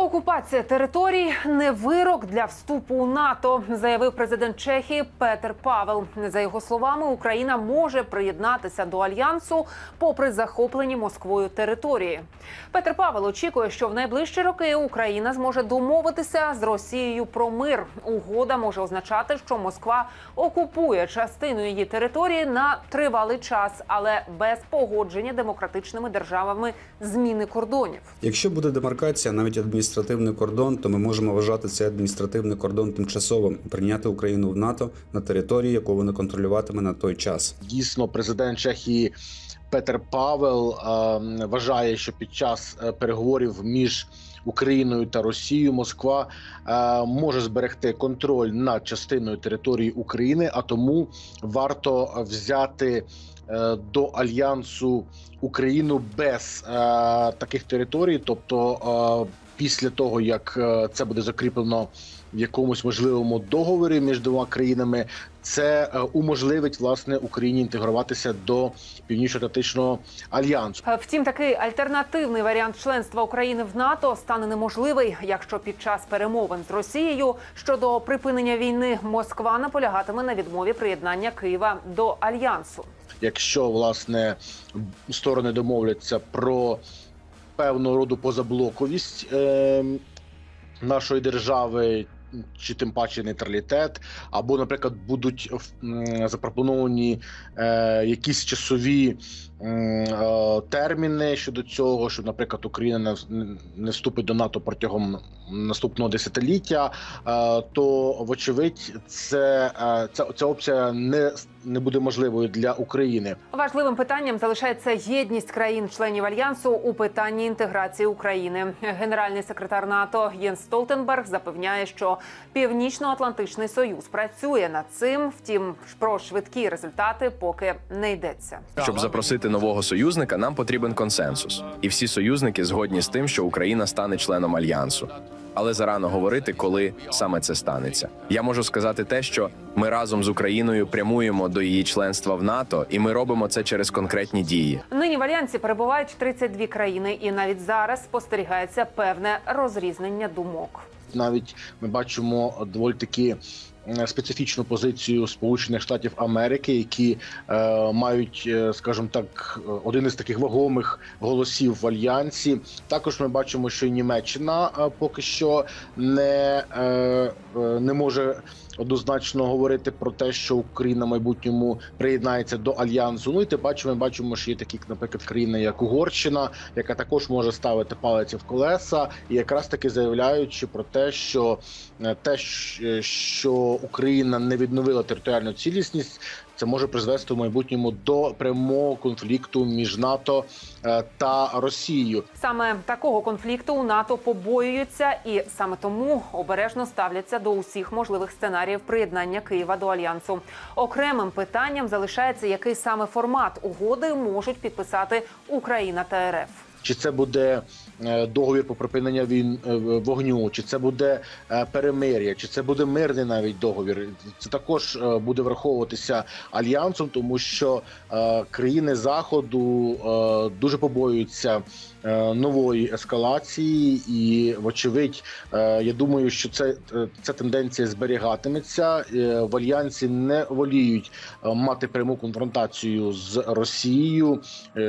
Окупація територій не вирок для вступу у НАТО, заявив президент Чехії Петер Павел. За його словами, Україна може приєднатися до альянсу, попри захоплені Москвою території. Петер Павел очікує, що в найближчі роки Україна зможе домовитися з Росією про мир. Угода може означати, що Москва окупує частину її території на тривалий час, але без погодження демократичними державами зміни кордонів. Якщо буде демаркація, навіть адміністративний кордон, то ми можемо вважати цей адміністративний кордон тимчасовим прийняти Україну в НАТО на території, яку вони контролюватиме на той час. Дійсно, президент Чехії Петер Павел е, вважає, що під час е, переговорів між Україною та Росією Москва е, може зберегти контроль над частиною території України, а тому варто взяти е, до альянсу Україну без е, таких територій, тобто е, після того як е, це буде закріплено в якомусь можливому договорі між двома країнами, це е, уможливить власне Україні інтегруватися до північно-атлантичного альянсу. Е, Втім, такий альтернативний варіант членства України в НАТО стане неможливий, якщо під час перемовин з Росією щодо припинення війни Москва наполягатиме на відмові приєднання Києва до альянсу. Якщо власне сторони домовляться про певного роду позаблоковість е, нашої держави. Чи тим паче нейтралітет, або, наприклад, будуть запропоновані е, якісь часові е, терміни щодо цього, що, наприклад, Україна не, не вступить до НАТО протягом наступного десятиліття, е, то вочевидь, це, е, ця, ця опція не, не буде можливою для України. Важливим питанням залишається єдність країн-членів альянсу у питанні інтеграції України. Генеральний секретар НАТО Єнс Столтенберг запевняє, що Північно-Атлантичний Союз працює над цим. Втім, про швидкі результати поки не йдеться. Щоб запросити нового союзника, нам потрібен консенсус, і всі союзники згодні з тим, що Україна стане членом альянсу. Але зарано говорити, коли саме це станеться. Я можу сказати те, що ми разом з Україною прямуємо до її членства в НАТО, і ми робимо це через конкретні дії. Нині в альянсі перебувають 32 країни, і навіть зараз спостерігається певне розрізнення думок. навіть ми бачимо доволі таки е, специфічну позицію Сполучених Штатів Америки, які е, мають, е, скажімо так, е, один із таких вагомих голосів в альянсі. Також ми бачимо, що і Німеччина е, поки що не, е, е, не може. Однозначно говорити про те, що Україна в майбутньому приєднається до альянсу. Ну і ти бачимо, ми бачимо, що є такі, наприклад, країни, як Угорщина, яка також може ставити палиці в колеса, і якраз таки заявляючи про те, що е, те, що Україна не відновила територіальну цілісність, це може призвести в майбутньому до прямого конфлікту між НАТО е, та Росією. Саме такого конфлікту у НАТО побоюються, і саме тому обережно ставляться до усіх можливих сценаріїв приєднання Києва до альянсу. Окремим питанням залишається, який саме формат угоди можуть підписати Україна та РФ. Чи це буде е, договір про припинення війн е, вогню, чи це буде е, перемир'я, чи це буде мирний навіть договір? Це також буде враховуватися альянсом, тому що країни заходу дуже побоюються нової ескалації, і вочевидь, я думаю, що це ця тенденція зберігатиметься. В альянсі не воліють мати пряму конфронтацію з Росією,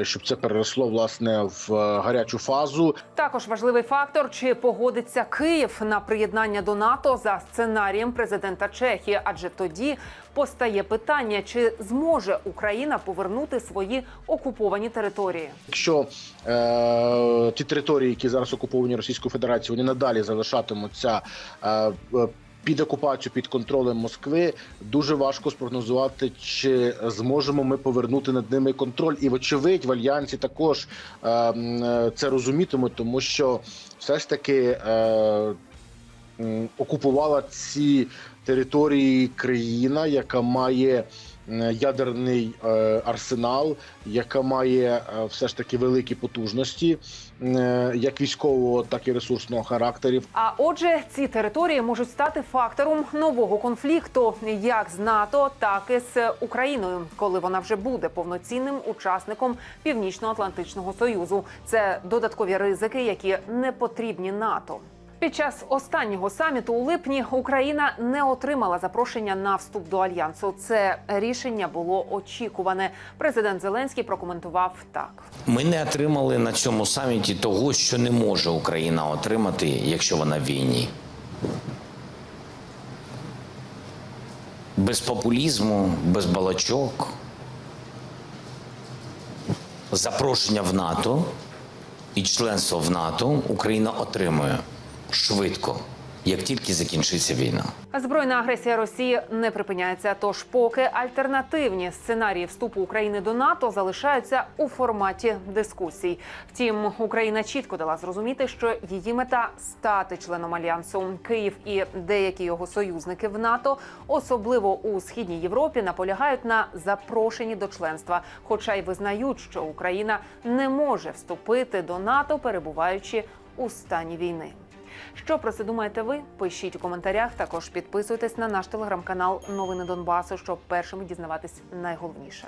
щоб це переросло власне в гарячу фазу. Також важливий фактор, чи погодиться Київ на приєднання до НАТО за сценарієм президента Чехії, адже тоді постає питання, чи зможе Україна повернути свої окуповані території. Якщо е, ті території, які зараз окуповані Російською Федерацією, вони надалі залишатимуться. Е, е, під окупацію під контролем Москви дуже важко спрогнозувати, чи зможемо ми повернути над ними контроль. І вочевидь в альянсі також е, е, це розумітимуть, тому що все ж таки е, окупувала ці території країна, яка має ядерний е, арсенал, яка має е, все ж таки великі потужності, е, як військового, так і ресурсного характерів. А отже, ці території можуть стати фактором нового конфлікту, як з НАТО, так і з Україною, коли вона вже буде повноцінним учасником Північно-Атлантичного союзу. Це додаткові ризики, які не потрібні НАТО. Під час останнього саміту у липні Україна не отримала запрошення на вступ до альянсу. Це рішення було очікуване. Президент Зеленський прокоментував так. Ми не отримали на цьому саміті того, що не може Україна отримати, якщо вона в війні. Без популізму, без балачок. Запрошення в НАТО і членство в НАТО Україна отримує швидко, як тільки закінчиться війна. Збройна агресія Росії не припиняється. Тож, поки альтернативні сценарії вступу України до НАТО залишаються у форматі дискусій. Втім, Україна чітко дала зрозуміти, що її мета стати членом альянсу. Київ і деякі його союзники в НАТО, особливо у східній Європі, наполягають на запрошенні до членства, хоча й визнають, що Україна не може вступити до НАТО, перебуваючи у стані війни. Що про це думаєте ви? Пишіть у коментарях. Також підписуйтесь на наш телеграм-канал Новини Донбасу, щоб першими дізнаватись найголовніше.